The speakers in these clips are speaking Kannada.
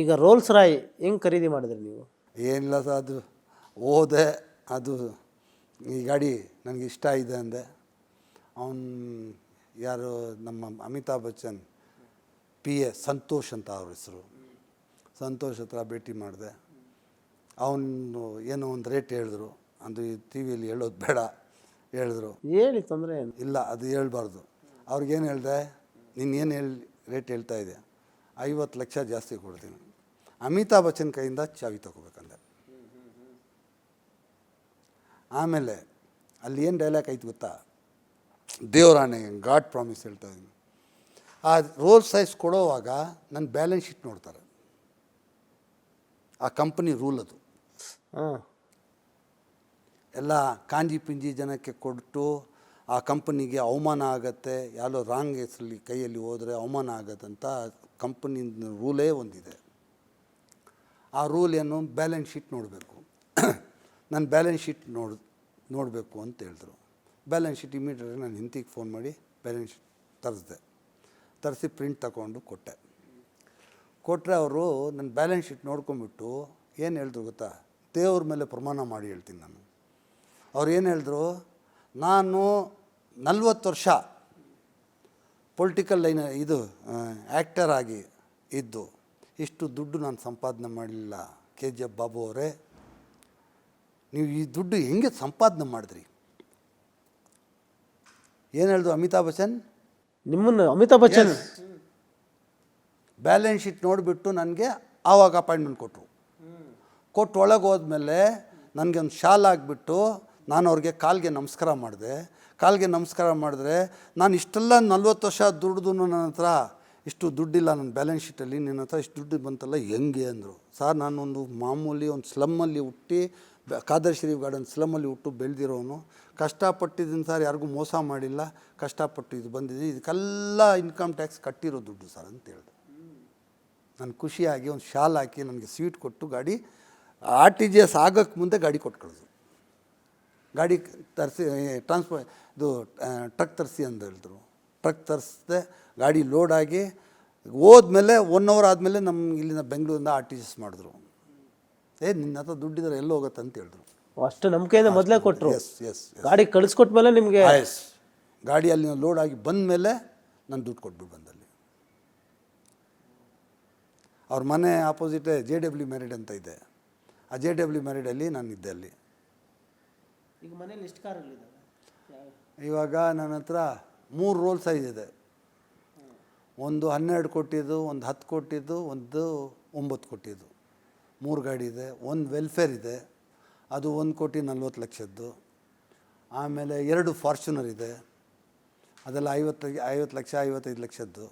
ಈಗ ರೋಲ್ಸ್ ರಾಯ್ ಹೆಂಗೆ ಖರೀದಿ ಮಾಡಿದ್ರಿ ನೀವು? ಏನಿಲ್ಲ ಸರ್ ಅದು ಹೋದೆ ಅದು ಈ ಗಾಡಿ ನನಗೆ ಇಷ್ಟ ಇದೆ ಅಂದೆ. ಅವನು ಯಾರು ನಮ್ಮ ಅಮಿತಾಬ್ ಬಚ್ಚನ್ ಪಿ ಎ ಸಂತೋಷ್ ಅಂತ ಅವ್ರ ಹೆಸರು. ಸಂತೋಷ್ ಹತ್ರ ಭೇಟಿ ಮಾಡಿದೆ. ಅವನು ಏನೋ ಒಂದು ರೇಟ್ ಹೇಳಿದ್ರು. ಅದು ಟಿ ವಿಯಲ್ಲಿ ಹೇಳೋದು ಬೇಡ ಹೇಳಿದ್ರು. ಹೇಳಿ ತೊಂದರೆ ಏನು? ಇಲ್ಲ ಅದು ಹೇಳ್ಬಾರ್ದು. ಅವ್ರಿಗೇನು ಹೇಳಿದೆ ನೀನು ಏನು ಹೇಳಿ ರೇಟ್ ಹೇಳ್ತಾ ಇದೆ ಐವತ್ತು ಲಕ್ಷ ಜಾಸ್ತಿ ಕೊಡ್ತೀನಿ. ಅಮಿತಾಬ್ ಬಚ್ಚನ್ ಕೈಯಿಂದ ಚಾವಿ ತಗೋಬೇಕಂದೆ. ಆಮೇಲೆ ಅಲ್ಲಿ ಏನು ಡೈಲಾಗ್ ಐತೆ ಗೊತ್ತಾ? ದೇವರಾಣೆ ಗಾಡ್ ಪ್ರಾಮಿಸ್ ಹೇಳ್ತಾ ಇದ್ದೀನಿ. ಆ ರೋಲ್ ಸೈಜ್ ಕೊಡೋವಾಗ ನನ್ನ ಬ್ಯಾಲೆನ್ಸ್ ಶೀಟ್ ನೋಡ್ತಾರೆ. ಆ ಕಂಪನಿ ರೂಲ್ ಅದು. ಹಾಂ. ಎಲ್ಲ ಕಾಂಜಿ ಪಿಂಜಿ ಜನಕ್ಕೆ ಕೊಟ್ಟು ಆ ಕಂಪನಿಗೆ ಅವಮಾನ ಆಗತ್ತೆ ಯಾರೋ ರಾಂಗ್ ಹೆಸರಲ್ಲಿ ಕೈಯಲ್ಲಿ ಹೋದರೆ ಅವಮಾನ ಆಗತ್ತಂತ ಕಂಪನಿ ರೂಲೇ ಒಂದಿದೆ. ಆ ರೂಲ್ ಏನು ಬ್ಯಾಲೆನ್ಸ್ ಶೀಟ್ ನೋಡಬೇಕು. ನಾನು ಬ್ಯಾಲೆನ್ಸ್ ಶೀಟ್ ನೋಡ್, ನೋಡಬೇಕು ಅಂತ ಹೇಳಿದ್ರು. ಬ್ಯಾಲೆನ್ಸ್ ಶೀಟ್ ಇಮಿಡಿಯೇಟ್ ನಾನು ಹಿಂತಿಗೆ ಫೋನ್ ಮಾಡಿ ಬ್ಯಾಲೆನ್ಸ್ ಶೀಟ್ ತರಿಸ್ದೆ. ತರಿಸಿ ಪ್ರಿಂಟ್ ತಗೊಂಡು ಕೊಟ್ಟೆ. ಕೊಟ್ಟರೆ ಅವರು ನನ್ನ ಬ್ಯಾಲೆನ್ಸ್ ಶೀಟ್ ನೋಡ್ಕೊಂಬಿಟ್ಟು ಏನು ಹೇಳಿದ್ರು ಗೊತ್ತಾ? ದೇವ್ರ ಮೇಲೆ ಪ್ರಮಾಣ ಮಾಡಿ ಹೇಳ್ತೀನಿ ನಾನು. ಅವ್ರು ಏನು ಹೇಳಿದ್ರು? ನಾನು ನಲ್ವತ್ತು ವರ್ಷ ಪೊಲಿಟಿಕಲ್ ಲೈನ್ ಇದು ಆ್ಯಕ್ಟರ್ ಆಗಿ ಇದ್ದು ಇಷ್ಟು ದುಡ್ಡು ನಾನು ಸಂಪಾದನೆ ಮಾಡಲಿಲ್ಲ. ಕೆ. ಜಿ. ಎಫ್. ಬಾಬು ಅವರೇ. ನೀವು ಈ ದುಡ್ಡು ಹೆಂಗೆ ಸಂಪಾದನೆ ಮಾಡಿದ್ರಿ? ಏನು ಹೇಳಿದ್ರು ಅಮಿತಾಬ್ ಬಚ್ಚನ್? ನಿಮ್ಮನ್ನು ಅಮಿತಾಬ್ ಬಚ್ಚನ್? ಬ್ಯಾಲೆನ್ಸ್ ಶೀಟ್ ನೋಡಿಬಿಟ್ಟು ನನಗೆ ಆವಾಗ ಅಪಾಯಿಂಟ್ಮೆಂಟ್ ಕೊಟ್ಟರು ಕೊಟ್ಟು ಒಳಗೆ ಹೋದ್ಮೇಲೆ ನನಗೆ ಒಂದು ಶಾಲ್ ಆಗಿಬಿಟ್ಟು ನಾನು ಅವ್ರಿಗೆ ಕಾಲಿಗೆ ನಮಸ್ಕಾರ ಮಾಡಿದೆ. ಕಾಲಿಗೆ ನಮಸ್ಕಾರ ಮಾಡಿದ್ರೆ ನಾನು ಇಷ್ಟೆಲ್ಲ ನಲ್ವತ್ತು ವರ್ಷ ದುಡ್ದು ನನ್ನ ಹತ್ರ ಇಷ್ಟು ದುಡ್ಡಿಲ್ಲ ನನ್ನ ಬ್ಯಾಲೆನ್ಸ್ ಶೀಟಲ್ಲಿ, ನಿನ್ನ ಹತ್ರ ಇಷ್ಟು ದುಡ್ಡು ಬಂತಲ್ಲ, ಹೆಂಗೆ ಅಂದರು. ಸರ್ ನಾನೊಂದು ಮಾಮೂಲಿ ಒಂದು ಸ್ಲಮ್ಮಲ್ಲಿ ಹುಟ್ಟಿ ಖಾದರ್ ಶರೀಫ್ ಗಾರ್ಡನ್ ಸ್ಲಮ್ಮಲ್ಲಿ ಹುಟ್ಟು ಬೆಳೆದಿರೋನು. ಕಷ್ಟಪಟ್ಟಿದ್ದೀನಿ ಸರ್, ಯಾರಿಗೂ ಮೋಸ ಮಾಡಿಲ್ಲ. ಕಷ್ಟಪಟ್ಟು ಇದು ಬಂದಿದೆ. ಇದಕ್ಕೆಲ್ಲ ಇನ್ಕಮ್ ಟ್ಯಾಕ್ಸ್ ಕಟ್ಟಿರೋ ದುಡ್ಡು ಸರ್ ಅಂತ ಹೇಳಿದೆ. ನಾನು ಖುಷಿಯಾಗಿ ಒಂದು ಶಾಲ್ ಹಾಕಿ ನನಗೆ ಸ್ವೀಟ್ ಕೊಟ್ಟು ಗಾಡಿ, ಆರ್ ಟಿ ಜಿ ಎಸ್ ಆಗೋಕ್ಕೆ ಮುಂದೆ ಗಾಡಿ ಕೊಟ್ಟು ಗಾಡಿ ತರಿಸಿ ಟ್ರಾನ್ಸ್ಪೋ, ಇದು ಟ್ರಕ್ ತರಿಸಿ ಅಂತ ಹೇಳಿದ್ರು. ಟ್ರಕ್ ತರಿಸ್ದೆ ಗಾಡಿ ಲೋಡಾಗಿ ಹೋದ್ಮೇಲೆ ಒನ್ ಅವರ್ ಆದಮೇಲೆ ನಮ್ಮ ಇಲ್ಲಿನ ಬೆಂಗಳೂರಿಂದ ಆರ್ ಟಿ ಜಿ ಎಸ್ ಮಾಡಿದ್ರು. ಏ ನಿನ್ನ ಹತ್ರ ದುಡ್ಡಿದ್ರೆ ಎಲ್ಲಿ ಹೋಗುತ್ತೆ ಅಂತ ಹೇಳಿದ್ರು. ಅಷ್ಟು ನಂಬಿಕೆಯಿಂದ ಮೊದಲೇ ಕೊಟ್ಟರು ಎಸ್ ಎಸ್ ಗಾಡಿ ಕಳಿಸ್ಕೊಟ್ಮೇಲೆ ನಿಮಗೆ ಎಸ್ ಗಾಡಿ ಅಲ್ಲಿ ಲೋಡ್ ಆಗಿ ಬಂದ ಮೇಲೆ ನಾನು ದುಡ್ಡು ಕೊಟ್ಬಿಟ್ಟು ಬಂದಲ್ಲಿ. ಅವ್ರ ಮನೆ ಆಪೋಸಿಟೇ ಜೆ ಡಬ್ಲ್ಯೂ ಮ್ಯಾರಿಡ್ ಅಂತ ಇದೆ. ಆ ಜೆ ಡಬ್ಲ್ಯೂ ಮ್ಯಾರಿಡಲ್ಲಿ ನಾನು ಇದ್ದೆ ಅಲ್ಲಿ. ಈಗ ಮನೇಲಿ ಎಷ್ಟು ಕಾರ್ಗಳಿದ್ದಾವೆ ಇವಾಗ ನನ್ನ ಹತ್ರ ಮೂರು ರೋಲ್ ಸೈಜ್ ಇದೆ. ಒಂದು ಹನ್ನೆರಡು ಕೊಟ್ಟಿದ್ದು ಒಂದು ಹತ್ತು ಕೊಟ್ಟಿದ್ದು ಒಂದು ಒಂಬತ್ತು ಕೊಟ್ಟಿದ್ದು. ಮೂರು ಗಾಡಿ ಇದೆ ಒಂದು ವೆಲ್ಫೇರ್ ಇದೆ ಅದು ಒಂದು ಕೋಟಿ ನಲ್ವತ್ತು ಲಕ್ಷದ್ದು. ಆಮೇಲೆ ಎರಡು ಫಾರ್ಚುನರ್ ಇದೆ ಅದೆಲ್ಲ ಐವತ್ತು ಐವತ್ತು ಲಕ್ಷ ಐವತ್ತೈದು ಲಕ್ಷದ್ದು.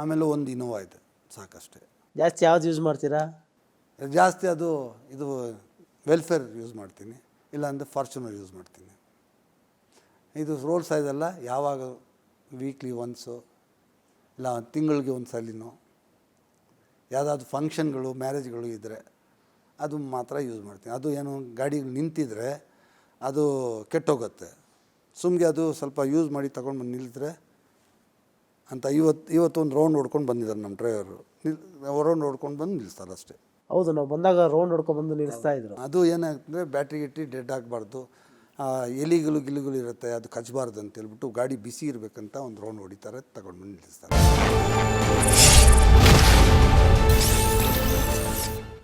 ಆಮೇಲೆ ಒಂದು ಇನೋವಾ ಇದೆ ಸಾಕಷ್ಟೇ. ಜಾಸ್ತಿ ಯಾವ್ದು ಯೂಸ್ ಮಾಡ್ತೀರಾ? ಜಾಸ್ತಿ ಅದು ಇದು ವೆಲ್ಫೇರ್ ಯೂಸ್ ಮಾಡ್ತೀನಿ ಇಲ್ಲಾಂದರೆ ಫಾರ್ಚುನರ್ ಯೂಸ್ ಮಾಡ್ತೀನಿ. ಇದು ರೋಲ್ ಸೈಜ್ ಎಲ್ಲ ಯಾವಾಗ ವೀಕ್ಲಿ ಒನ್ಸು ಇಲ್ಲ ತಿಂಗಳಿಗೆ ಒಂದು ಸಲಿನೋ ಯಾವುದಾದ್ರು ಫಂಕ್ಷನ್ಗಳು ಮ್ಯಾರೇಜ್ಗಳು ಇದ್ದರೆ ಅದು ಮಾತ್ರ ಯೂಸ್ ಮಾಡ್ತೀನಿ. ಅದು ಏನು ಗಾಡಿ ನಿಂತಿದ್ರೆ ಅದು ಕೆಟ್ಟೋಗುತ್ತೆ. ಸುಮ್ಮನೆ ಅದು ಸ್ವಲ್ಪ ಯೂಸ್ ಮಾಡಿ ತಗೊಂಡು ಬಂದು ನಿಲ್ಲಿದ್ರೆ ಅಂತ ಇವತ್ತು ಇವತ್ತೊಂದು ರೌಂಡ್ ಹೊಡ್ಕೊಂಡು ಬಂದಿದ್ದಾರೆ ನಮ್ಮ ಡ್ರೈವರು ನಿಲ್ ರೌಂಡ್ ಹೊಡ್ಕೊಂಡು ಬಂದು ನಿಲ್ಲಿಸ್ತಾರೆ ಅಷ್ಟೇ. ಹೌದು ನಾವು ಬಂದಾಗ ರೌಂಡ್ ಹೊಡ್ಕೊಂಡು ಬಂದು ನಿಲ್ಲಿಸ್ತಾ ಇದ್ರು. ಅದು ಏನಾಗ್ತಂದರೆ ಬ್ಯಾಟ್ರಿ ಗಿಟ್ಟಿ ಡೆಡ್ ಆಗಬಾರ್ದು. ಎಲಿಗಳು ಗಿಲಿಗಳು ಇರುತ್ತೆ, ಅದು ಕಚ್ಚಬಾರ್ದು ಅಂತ ಹೇಳ್ಬಿಟ್ಟು ಗಾಡಿ ಬಿಸಿ ಇರಬೇಕಂತ ಒಂದು ರೌಂಡ್ ಹೊಡಿತಾರೆ ತಗೊಂಡು ನಿಲ್ಲಿಸ್ತಾರೆ.